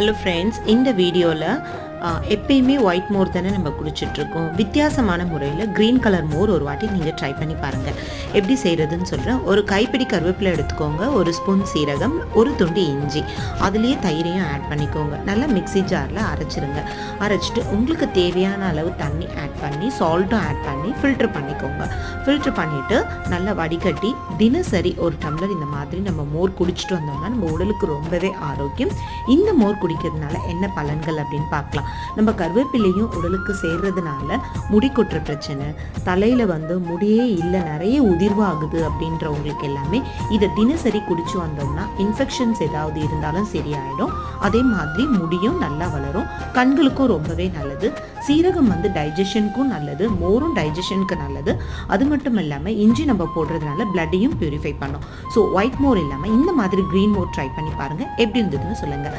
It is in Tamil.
ஹலோ ஃப்ரெண்ட்ஸ் இந்த வீடியோவில் எப்பயுமே ஒயிட் மோர் தானே நம்ம குடிச்சிட்ருக்கோம். வித்தியாசமான முறையில் க்ரீன் கலர் மோர் ஒரு வாட்டி நீங்கள் ட்ரை பண்ணி பாருங்கள் எப்படி செய்கிறதுன்னு சொல்கிறேன் ஒரு கைப்பிடி கருவேப்பிலை எடுத்துக்கோங்க. ஒரு ஸ்பூன் சீரகம் ஒரு துண்டு இஞ்சி. அதுலேயே தயிரையும் ஆட் பண்ணிக்கோங்க. நல்லா மிக்ஸி ஜாரில் அரைச்சிருங்க. அரைச்சிட்டு உங்களுக்கு தேவையான அளவு தண்ணி ஆட் பண்ணி சால்ட்டும் ஆட் பண்ணி ஃபில்ட்ரு பண்ணிக்கோங்க. ஃபில்ட்ரு பண்ணிவிட்டு நல்லா வடிகட்டி தினசரி ஒரு டம்ளர் இந்த மாதிரி நம்ம மோர் குடிச்சிட்டு வந்தோம்னா நம்ம உடலுக்கு ரொம்பவே ஆரோக்கியம். இந்த மோர் குடிக்கிறதுனால என்ன பலன்கள் அப்படின்னு பார்க்கலாம். நம்ம கருவேப்பிலையும் உடலுக்கு சேர்றதுனால முடி கொட்டுற பிரச்சனை தலையில் வந்து முடியே இல்லை நிறைய உதிர்வாகுது அப்படின்றவங்களுக்கு எல்லாமே இதை தினசரி குடிச்சு வந்தோம்னா இன்ஃபெக்ஷன்ஸ் ஏதாவது இருந்தாலும் சரியாயிடும். அதே மாதிரி முடியும் நல்லா வளரும். கண்களுக்கும் ரொம்பவே நல்லது. சீரகம் வந்து டைஜஷனுக்கும் நல்லது. மோரும் டைஜஷனுக்கு நல்லது. அது மட்டும் இல்லாமல் இஞ்சி நம்ம போடுறதுனால பிளட்டையும் பியூரிஃபை பண்ணும். ஸோ ஒயிட் மோர் இல்லாமல் இந்த மாதிரி க்ரீன் மோர் ட்ரை பண்ணி பாருங்கள் எப்படி இருந்ததுன்னு சொல்லுங்கள்